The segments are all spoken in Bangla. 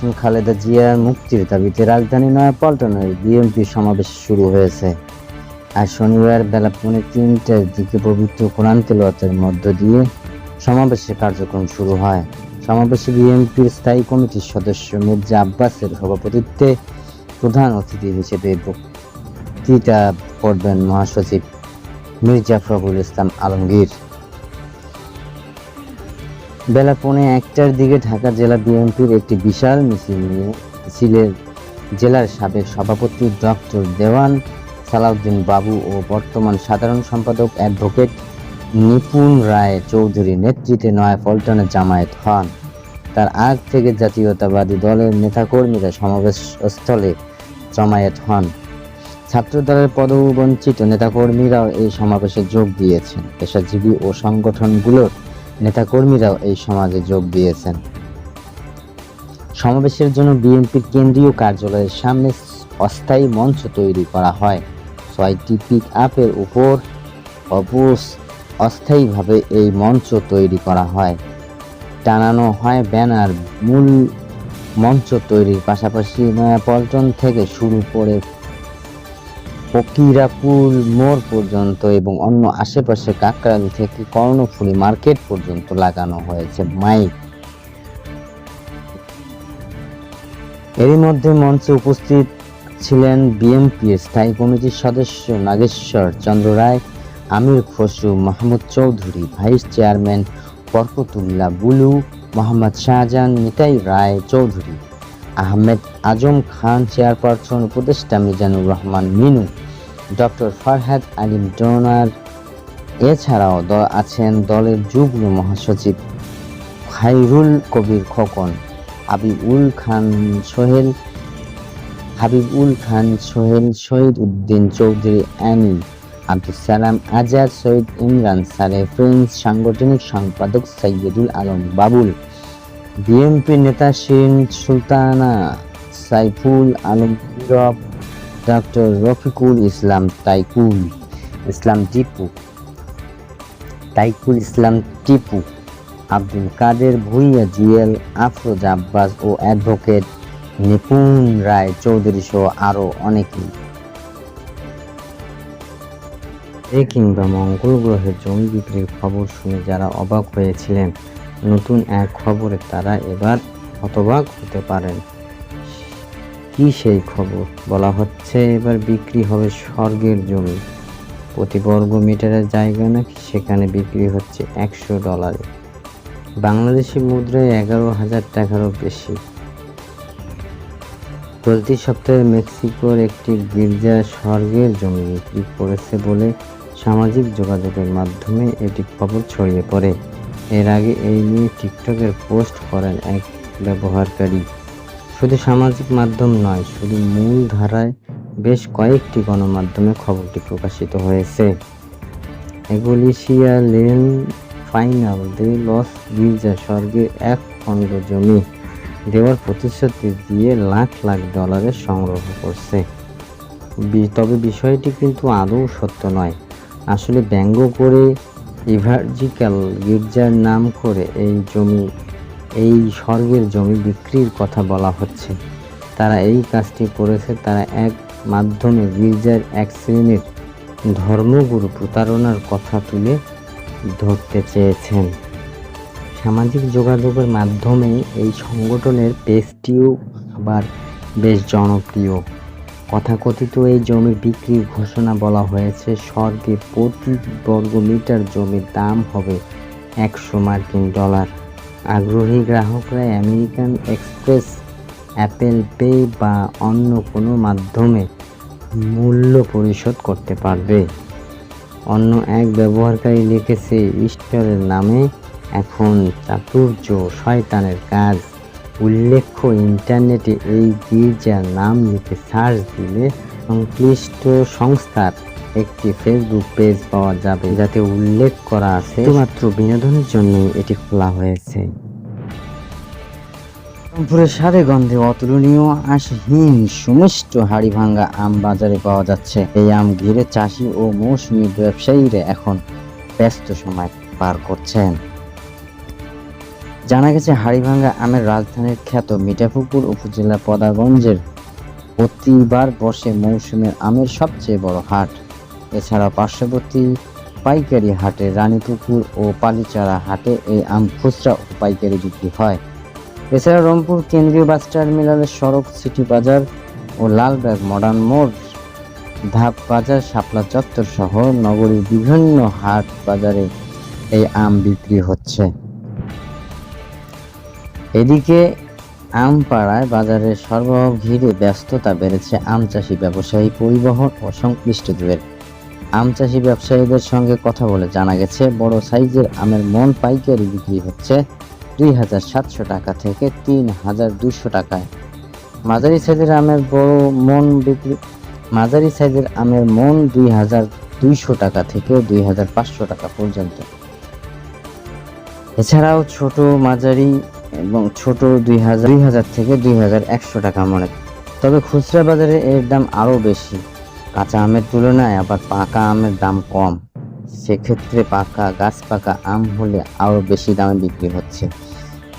চেয়ারপারসন খালেদা জিয়ার মুক্তির দাবিতে রাজধানী নয়াপল্টনের বিএনপি সমাবেশ শুরু হয়েছে। আর শনিবার বেলা পৌনে তিনটার দিকে পবিত্র কোরআন তেলাওয়াতের মধ্য দিয়ে সমাবেশের কার্যক্রম শুরু হয়। সমাবেশে বিএনপির স্থায়ী কমিটির সদস্য মির্জা আব্বাসের সভাপতিত্বে প্রধান অতিথি হিসেবে বক্তৃতা করবেন মহাসচিব মির্জা ফখরুল ইসলাম আলমগীর। বেলা পৌনে একটার দিকে ঢাকা জেলা বিএনপির একটি বিশাল মিছিল নিয়ে, মিছিলের জেলার সাবেক সভাপতি ডক্টর দেওয়ান সালাউদ্দিন বাবু ও বর্তমান সাধারণ সম্পাদক অ্যাডভোকেট নিপুণ রায় চৌধুরী নেতৃত্বে নয়াপল্টনে জামায়াত হন। তার আগ থেকে জাতীয়তাবাদী দলের নেতাকর্মীরা সমাবেশ স্থলে জমায়েত হন। ছাত্র দলের পদবঞ্চিত নেতাকর্মীরাও এই সমাবেশে যোগ দিয়েছেন। পেশাজীবী ও সংগঠনগুলোর নেতাকর্মীরাও এই সমাজে যোগ দিয়েছেন। সমাবেশের জন্য বিএনপির কেন্দ্রীয় কার্যালয়ের সামনে অস্থায়ী মঞ্চ তৈরি করা হয়। ছয়টি পিক আপের উপর অবস অস্থায়ীভাবে এই মঞ্চ তৈরি করা হয়। টানানো হয় ব্যানার, মূল মঞ্চ তৈরির পাশাপাশি নয়াপল্টন থেকে শুরু করে ফকিরাপুর মোড় পর্যন্ত এবং অন্য আশেপাশে কাকরাইল থেকে কর্ণফুলী মার্কেট পর্যন্ত লাগানো হয়েছে মাইক এরই মধ্যে মঞ্চে উপস্থিত ছিলেন বিএনপির স্থায়ী কমিটির সদস্য Nageshwar Chandra Roy, Amir Khasru, Mahmud Chowdhury, vice chairman Barkatullah Bulu, Mohammad Shahjahan, Nitai Roy Chowdhury, Ahmed Azam Khan, chairperson উপদেষ্টা মিজানুর রহমান মিনু। ডক্টর ফারহাদ আলিম ডোনার। এছাড়াও আছেন দলের যুগ্ম মহাসচিব খাইরুল কবির খোকন, হাবিবুল খান সোহেল, হাবিবুল খান সোহেল শহীদ উদ্দিন চৌধুরী অ্যানি আব্দুল সালাম, আজাদ সৈয়দ ইমরান সালে ফ্রেন্স সাংগঠনিক সম্পাদক সৈয়দুল আলম বাবুল, বিএনপি নেতা Shirin Sultana, Saiful Alam Nirob doctor Rafiqul Islam Taikul Islam Tipu Taikul Islam Tipu Abdul Kader Bhuiyan G L Afroz Abbas ও অ্যাডভোকেট নিপুণ রায় চৌধুরী সহ আরও অনেকেই। এ কিংবা মঙ্গল গ্রহের জমি বিক্রির খবর শুনে যারা অবাক হয়েছিলেন, নতুন এক খবরে তারা এবার হতবাক হতে পারেন। কি সেই খবর? বলা হচ্ছে এবার বিক্রি হবে স্বর্গের জমি। প্রতি বর্গ মিটারের জায়গা নাকি সেখানে বিক্রি হচ্ছে একশো ডলারে। বাংলাদেশি মুদ্রায় এগারো হাজার টাকারও বেশি। চলতি সপ্তাহে মেক্সিকোর একটি গির্জা স্বর্গের জমি বিক্রি করেছে বলে সামাজিক যোগাযোগের মাধ্যমে এটি খবর ছড়িয়ে পড়ে। এর আগে এই নিয়ে টিকটকের পোস্ট করেন এক ব্যবহারকারী। শুধু সামাজিক মাধ্যম নয়, শুধু মূল ধারায় বেশ কয়েকটি গণমাধ্যমে খবরটি প্রকাশিত হয়েছে। এগুলিশিয়া, লেন, ফাইনাল দে লস গির্জা স্বর্গের এক খণ্ড জমি দেওয়ার প্রতিশ্রুতি দিয়ে লাখ লাখ ডলারের সংগ্রহ করছে। তবে বিষয়টি কিন্তু আদৌ সত্য নয়। আসলে ব্যঙ্গ করে ইভার্জিক্যাল গির্জার নাম করে এই জমি এই স্বর্গের জমি বিক্রির কথা বলা হচ্ছে। তারা এই কাজটি করেছে, তারা এক মাধ্যমে গির্জার এক শ্রেণির ধর্মগুরু প্রতারণার কথা তুলে ধরতে চেয়েছেন। সামাজিক যোগাযোগের মাধ্যমে এই সংগঠনের পেজটিও আবার বেশ জনপ্রিয়। কথাকথিত এই জমি বিক্রির ঘোষণা বলা হয়েছে, স্বর্গে প্রতি বর্গ মিটার জমির দাম হবে একশো মার্কিন ডলার। আগ্রহী গ্রাহকরা আমেরিকান এক্সপ্রেস, অ্যাপেল পে বা অন্য কোনো মাধ্যমে মূল্য পরিশোধ করতে পারবে। অন্য এক ব্যবহারকারী লিখেছে, ইস্টারের নামে এখন চাতুর্য শয়তানের কাজ। উল্লেখ্য, ইন্টারনেটে এই গির্জার নাম লিখে সার্চ দিলে সংশ্লিষ্ট সংস্থার একটি ফেসবুক পেজ পাওয়া যাবে যাতে উল্লেখ করা আছে শুধুমাত্র বিনোদনের জন্য এটি খোলা হয়েছে। রংপুরের সারে গন্ধে অতুলনীয় আশহীন সুমিষ্ট হাড়ি ভাঙ্গা আম বাজারে পাওয়া যাচ্ছে। এই আম ঘিরে চাষি ও মৌসুমী ব্যবসায়ীরা এখন ব্যস্ত সময় পার করছেন। জানা গেছে, হাড়িভাঙ্গা আমের রাজধানীর খ্যাত মিঠাপুকুর উপজেলা পদাগঞ্জের প্রতিবার বসে মৌসুমের আমের সবচেয়ে বড় হাট। এছাড়া পার্শ্ববর্তী পাইকারি হাটে রানীপুকুর ও পালিচারা হাটে এই আম খুচরা ও পাইকারি বিক্রি হয়। এছাড়া রংপুর কেন্দ্রীয় বাস টার্মিনালের সড়ক, সিটি বাজার ও লালবাগ মডার্ন মোড়, ধাপ বাজার, শাপলা চত্বর সহ নগরীর বিভিন্ন হাট বাজারে এই আম বিক্রি হচ্ছে। এদিকে আমপাড়ায় বাজারের সরবরাহ ঘিরে ব্যস্ততা বেড়েছে আম চাষি ব্যবসায়ী পরিবহন ও সংশ্লিষ্টদের। আম চাষি ব্যবসায়ীদের সঙ্গে কথা বলে জানা গেছে, বড় সাইজের আমের মন পাইকারি বিক্রি হচ্ছে দুই হাজার সাতশো টাকা থেকে তিন হাজার দুশো টাকায়। মাঝারি সাইজের আমের বড় মন বিক্রি মাঝারি সাইজের আমের মন দুই হাজার দুইশো টাকা থেকে দুই হাজার পাঁচশো টাকা পর্যন্ত। এছাড়াও ছোট, মাঝারি এবং ছোট দুই হাজার দুই হাজার থেকে দুই হাজার একশো টাকা মনে তবে খুচরা বাজারে এর দাম আরও বেশি। কাঁচা আমের তুলনায় আবার পাকা আমের দাম কম। সেক্ষেত্রে পাকা গাছ, পাকা আম হলে আরও বেশি দামে বিক্রি হচ্ছে।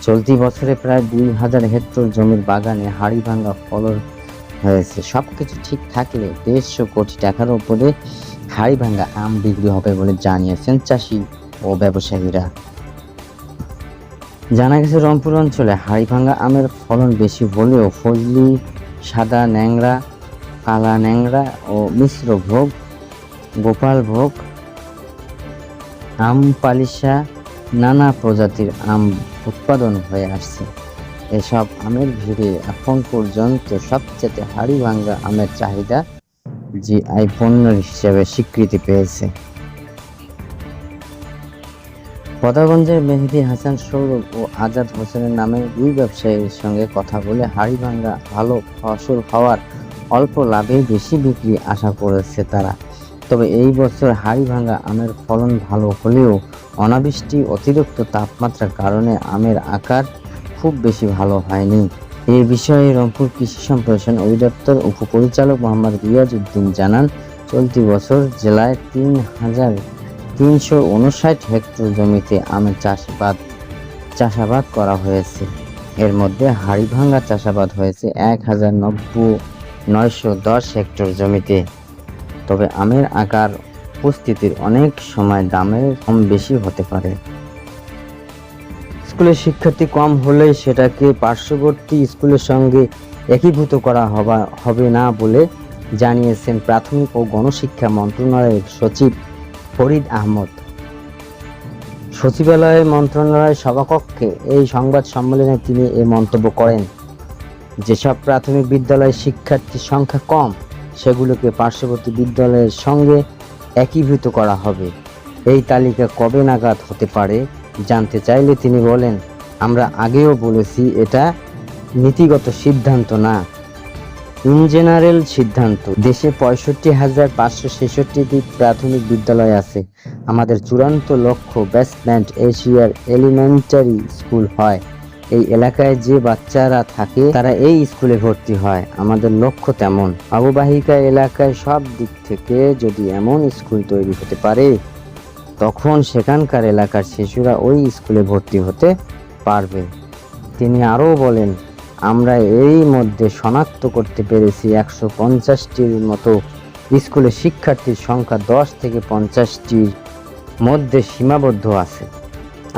চলতি বছরে প্রায় দুই হাজার হেক্টর জমির বাগানে হাড়ি ভাঙ্গা ফলন হয়েছে। সব কিছু ঠিক থাকলে দেড়শো কোটি টাকার উপরে হাড়ি ভাঙ্গা আম বিক্রি হবে বলে জানিয়েছেন চাষি ও ব্যবসায়ীরা। জানা গেছে, রংপুর অঞ্চলে হাড়িভাঙ্গা আমের ফলন বেশি হলেও ফজলি, সাদা, ন্যাংরা কালা ন্যাংরা ও মিশ্র ভোগ, গোপাল ভোগ, আম পালিশা, নানা প্রজাতির আম উৎপাদন হয়ে আসছে। এসব আমের ভিড়ে এখন পর্যন্ত সবচেয়ে হাড়িভাঙ্গা আমের চাহিদা জিআই পণ্য হিসেবে স্বীকৃতি পেয়েছে। পদাগঞ্জের মেহেদি হাসান সৌরভ ও আজাদ হোসেনের নামে দুই ব্যবসায়ীর সঙ্গে কথা বলে হাড়িভাঙ্গা ভালো ফসল হওয়ার অল্প লাভে বেশি বিক্রি আশা করেছে তারা। তবে এই বছর হাড়িভাঙ্গা আমের ফলন ভালো হলেও অনাবৃষ্টি অতিরিক্ত তাপমাত্রার কারণে আমের আকার খুব বেশি ভালো হয়নি। এ বিষয়ে রংপুর কৃষি সম্প্রসারণ অধিদপ্তর উপপরিচালক মোহাম্মদ রিয়াজ উদ্দিন জানান, চলতি বছর জেলায় তিন হাজার তিনশো উনষাট হেক্টর জমিতে আমের চাষাবাদ চাষাবাদ করা হয়েছে। এর মধ্যে হাড়িভাঙ্গা চাষাবাদ হয়েছে এক হাজার নব্বই নয়শো দশ হেক্টর জমিতে। তবে আমের আকার উপস্থিতির অনেক সময় দামের কম বেশি হতে পারে। স্কুলের শিক্ষার্থী কম হলে সেটাকে পার্শ্ববর্তী স্কুলের সঙ্গে একীভূত করা হবা, হবে না বলে জানিয়েছেন প্রাথমিক ও গণশিক্ষা মন্ত্রণালয়ের সচিব ফরিদ আহমদ। সচিবালয়ের মন্ত্রণালয়ের সভাকক্ষে এই সংবাদ সম্মেলনে তিনি এ মন্তব্য করেন। যেসব প্রাথমিক বিদ্যালয়ের শিক্ষার্থীর সংখ্যা কম, সেগুলোকে পার্শ্ববর্তী বিদ্যালয়ের সঙ্গে একীভূত করা হবে। এই তালিকা কবে নাগাদ হতে পারে জানতে চাইলে তিনি বলেন, আমরা আগেও বলেছি, এটা নীতিগত সিদ্ধান্ত না। ইন জেনারেল সিদ্ধান্ত। দেশে পঁয়ষট্টি হাজার পাঁচশো ছেষট্টিটি প্রাথমিক বিদ্যালয় আছে। আমাদের চূড়ান্ত লক্ষ্য বেসমেন্ট এশিয়ার এলিমেন্টারি স্কুল হয়। এই এলাকায় যে বাচ্চারা থাকে, তারা এই স্কুলে ভর্তি হয়। আমাদের লক্ষ্য তেমন। অববাহিকা এলাকায় সব দিক থেকে যদি এমন স্কুল তৈরি হতে পারে, তখন সেখানকার এলাকার শিশুরা ওই স্কুলে ভর্তি হতে পারবে। তিনি আরও বলেন, আমরা এই মধ্যে শনাক্ত করতে পেরেছি একশো পঞ্চাশটির মতো স্কুলে শিক্ষার্থীর সংখ্যা দশ থেকে পঞ্চাশটির মধ্যে সীমাবদ্ধ আছে।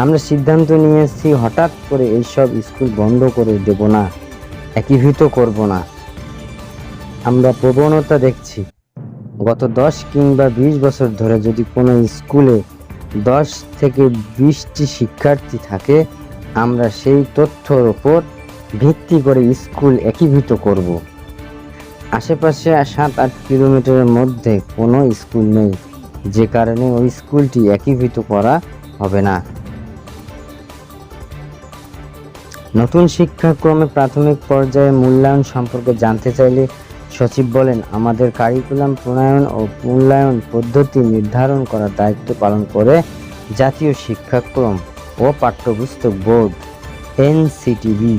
আমরা সিদ্ধান্ত নিয়েছি হঠাৎ করে এইসব স্কুল বন্ধ করে দেব না, একীভূত করব না। আমরা প্রবণতা দেখছি। গত দশ কিংবা বিশ বছর ধরে যদি কোনো স্কুলে দশ থেকে বিশটি শিক্ষার্থী থাকে, আমরা সেই তথ্যর ওপর ভিত্তি করে স্কুল একীভূত করব। আশেপাশে সাত আট কিলোমিটারের মধ্যে কোনো স্কুল নেই, যে কারণে ওই স্কুলটি একীভূত করা হবে না। নতুন শিক্ষাক্রমে প্রাথমিক পর্যায়ে মূল্যায়ন সম্পর্কে জানতে চাইলে সচিব বলেন, আমাদের কারিকুলাম প্রণয়ন ও মূল্যায়ন পদ্ধতি নির্ধারণ করার দায়িত্ব পালন করে জাতীয় শিক্ষাক্রম ও পাঠ্যপুস্তক বোর্ড এনসিটিবি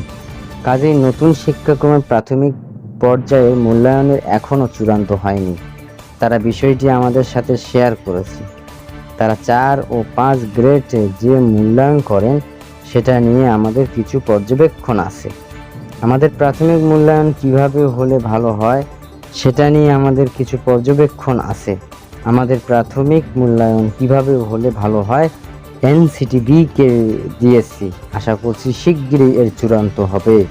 কাজেই নতুন শিক্ষাক্রমের প্রাথমিক পর্যায়ে মূল্যায়নের এখনও চূড়ান্ত হয়নি। তারা বিষয়টি আমাদের সাথে শেয়ার করেছে। তারা চার ও পাঁচ গ্রেডে যে মূল্যায়ন করেন সেটা নিয়ে আমাদের কিছু পর্যবেক্ষণ আছে। আমাদের প্রাথমিক মূল্যায়ন কীভাবে হলে ভালো হয়, সেটা নিয়ে আমাদের কিছু পর্যবেক্ষণ আছে। আমাদের প্রাথমিক মূল্যায়ন কীভাবে হলে ভালো হয় এনসিটিবি কে দিয়েছি। আশা করছি শিগগিরই এর চূড়ান্ত হবে।